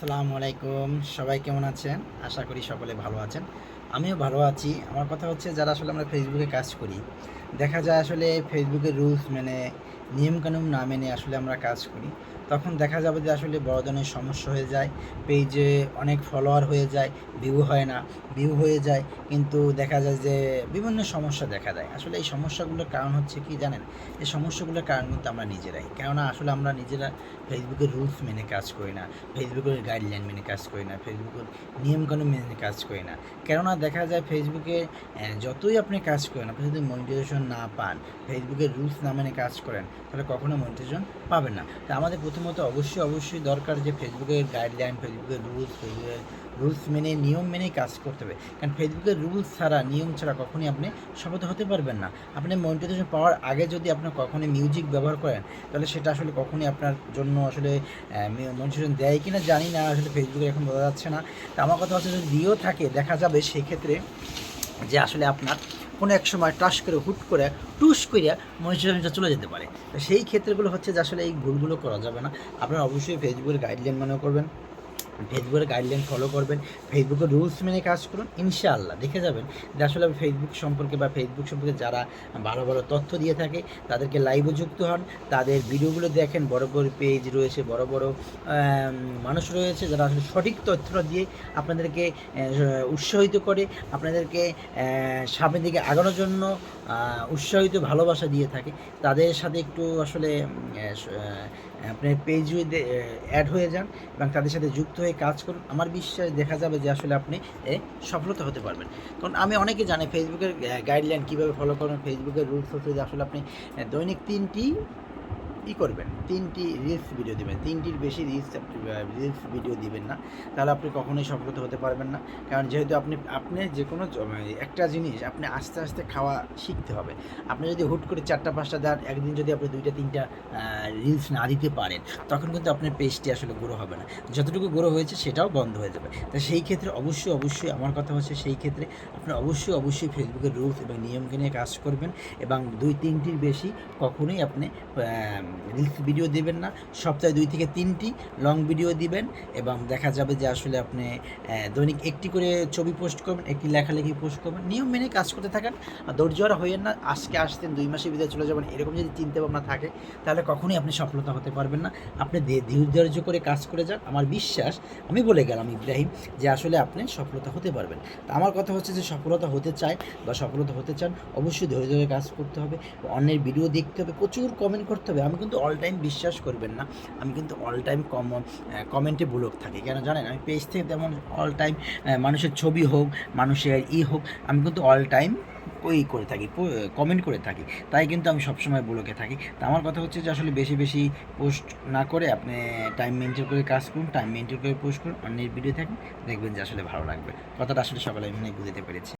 আসসালামু আলাইকুম। সবাই কেমন আছেন? আশা করি সকলে ভালো আছেন। আমিও ভালো আছি। আমার কথা হচ্ছে যারা আসলে আমরা ফেসবুকে কাজ করি, দেখা যায় আসলে ফেসবুকের রুলস মেনে, নিয়মকানুন না মেনে আসলে আমরা কাজ করি। তখন দেখা যাবে যে আসলে বড় ধরনের সমস্যা হয়ে যায় পেজে অনেক ফলোয়ার হয়ে যায় ভিউ হয় না ভিউ হয়ে যায়, কিন্তু দেখা যায় যে বিভিন্ন সমস্যা দেখা দেয়। আসলে এই সমস্যাগুলোর কারণ হচ্ছে কি জানেন? এই সমস্যাগুলোর কারণ কিন্তু আমরা নিজেরাই। কেননা আসলে আমরা নিজেরা ফেসবুকের রুলস মেনে কাজ করি না ফেসবুকের গাইডলাইন মেনে কাজ করি না ফেসবুকের নিয়মকানুন মেনে কাজ করি না। কেননা দেখা যায় ফেসবুকে যতই আপনি কাজ করেন, আপনি যদি মনিটাইজেশন না পান ফেসবুকের রুলস না মেনে কাজ করেন, তাহলে কখনো মনিটাইজেশন পাবেন না। তা আমাদের প্রথমত অবশ্যই অবশ্যই দরকার যে ফেসবুকের গাইডলাইন ফেসবুকের রুলস ফেসবুকের রুলস মেনে, নিয়ম মেনেই কাজ করতে হবে। কারণ ফেসবুকের রুলস ছাড়া, নিয়ম ছাড়া কখনই আপনি সফল হতে পারবেন না। আপনি মনিটাইজেশন পাওয়ার আগে যদি আপনি কখনই মিউজিক ব্যবহার করেন, তাহলে সেটা আসলে কখনই আপনার জন্য আসলে মনিটাইজেশন দেয় কিনা জানি না, আসলে ফেসবুকে এখন বোঝা যাচ্ছে না। তা আমার কথা হচ্ছে যদি দিয়েও থাকে, দেখা যাবে সেক্ষেত্রে যে আসলে আপনার কোনো এক সময় টাস করে, হুট করে, টুস করে মনিটাইজেশনটা চলে যেতে পারে। সেই ক্ষেত্রগুলো হচ্ছে যে আসলে এই ভুলগুলো করা যাবে না। আপনারা অবশ্যই ফেসবুকের গাইডলাইন মনে করবেন। ফেসবুকের গাইডলাইন ফলো করবেন ফেসবুকের রুলস মেনে কাজ করুন, ইনশাআল্লাহ, দেখে যাবেন যে আসলে ফেসবুক সম্পর্কে বা ফেসবুক সম্পর্কে যারা ভালো ভালো তথ্য দিয়ে থাকে, তাদেরকে লাইভে যুক্ত হন, তাদের ভিডিওগুলো দেখেন, বড় বড় পেজ রয়েছে, বড় বড় মানুষ রয়েছে যারা আসলে সঠিক তথ্যটা দিয়ে আপনাদেরকে উৎসাহিত করে, আপনাদেরকে সামনের দিকে আগানোর জন্য উৎসাহিত, ভালোবাসা দিয়ে থাকে। তাদের সাথে একটু আসলে আপনার পেজ অ্যাড হয়ে যান এবং তাদের সাথে যুক্ত হয়ে কাজ করুন, আমার বিশ্বাস দেখা যাবে যে আসলে আপনি সফলতা হতে পারবেন। কারণ আমি অনেকে জানি ফেসবুকের গাইডলাইন কীভাবে ফলো করবেন ফেসবুকের রুলস হচ্ছে যে আসলে আপনি দৈনিক তিনটি ই করবেন। তিনটি রিলস ভিডিও দিবেন। তিনটির বেশি রিলস আপনি রিলস ভিডিও দিবেন না। তাহলে আপনি কখনোই সফলতা হতে পারবেন না। কারণ যেহেতু আপনি আপনি যে কোনো মানে একটা জিনিস আপনি আস্তে আস্তে খাওয়া শিখতে হবে। আপনি যদি হুট করে চারটা, পাঁচটা দেন, একদিন যদি আপনি দুইটা, তিনটা রিলস না দিতে পারেন, তখন কিন্তু আপনার পেজটি আসলে গ্রো হবে না। যতটুকু গ্রো হয়েছে সেটাও বন্ধ হয়ে যাবে। তা সেই ক্ষেত্রে অবশ্যই অবশ্যই আমার কথা হচ্ছে সেই ক্ষেত্রে আপনি অবশ্যই অবশ্যই ফেসবুকের রুলস এবং নিয়মকে নিয়ে কাজ করবেন এবং দুই, তিনটির বেশি কখনোই আপনি রিলস ভিডিও দেবেন না, সপ্তাহে দুই থেকে তিনটি লং ভিডিও দিবেন এবং দেখা যাবে যে আসলে আপনি দৈনিক একটি করে ছবি পোস্ট করবেন, একটি লেখালেখি পোস্ট করবেন, নিয়ম মেনে কাজ করতে থাকেন আর ধৈর্য আর হইয়েন না, আজকে আসতেন দুই মাসের ভিতরে চলে যাবেন, এরকম যদি চিন্তা ভাবনা থাকে, তাহলে কখনোই আপনি সফলতা হতে পারবেন না। আপনি ধৈর্য করে কাজ করে যান। আমার বিশ্বাস, আমি বলে গেলাম ইব্রাহিম যে আসলে আপনি সফলতা হতে পারবেন। তা আমার কথা হচ্ছে যে সফলতা হতে চায় বা সফলতা হতে চান, অবশ্যই ধৈর্য ধরে কাজ করতে হবে। অন্যের ভিডিও দেখতে হবে, প্রচুর কমেন্ট করতে হবে। আমি কিন্তু অল টাইম বিশ্বাস করবেন না। আমি কিন্তু অল টাইম কম কমেন্টে ব্লক থাকি। কেন জানেন? আমি পেজ থেকে তেমন অল টাইম মানুষের ছবি হোক, মানুষের ই হোক, আমি কিন্তু অল টাইম ওই করে থাকি কমেন্ট করে থাকি। তাই কিন্তু আমি সবসময় ব্লকে থাকি। তা আমার কথা হচ্ছে যে আসলে বেশি বেশি পোস্ট না করে আপনি টাইম মেনটেন করে কাজ করুন টাইম মেনটেন করে পোস্ট করুন, অন্যের ভিডিও থাকুন দেখবেন যে আসলে ভালো লাগবে। কথাটা আসলে সকালে আমি বুঝতে পেরেছি।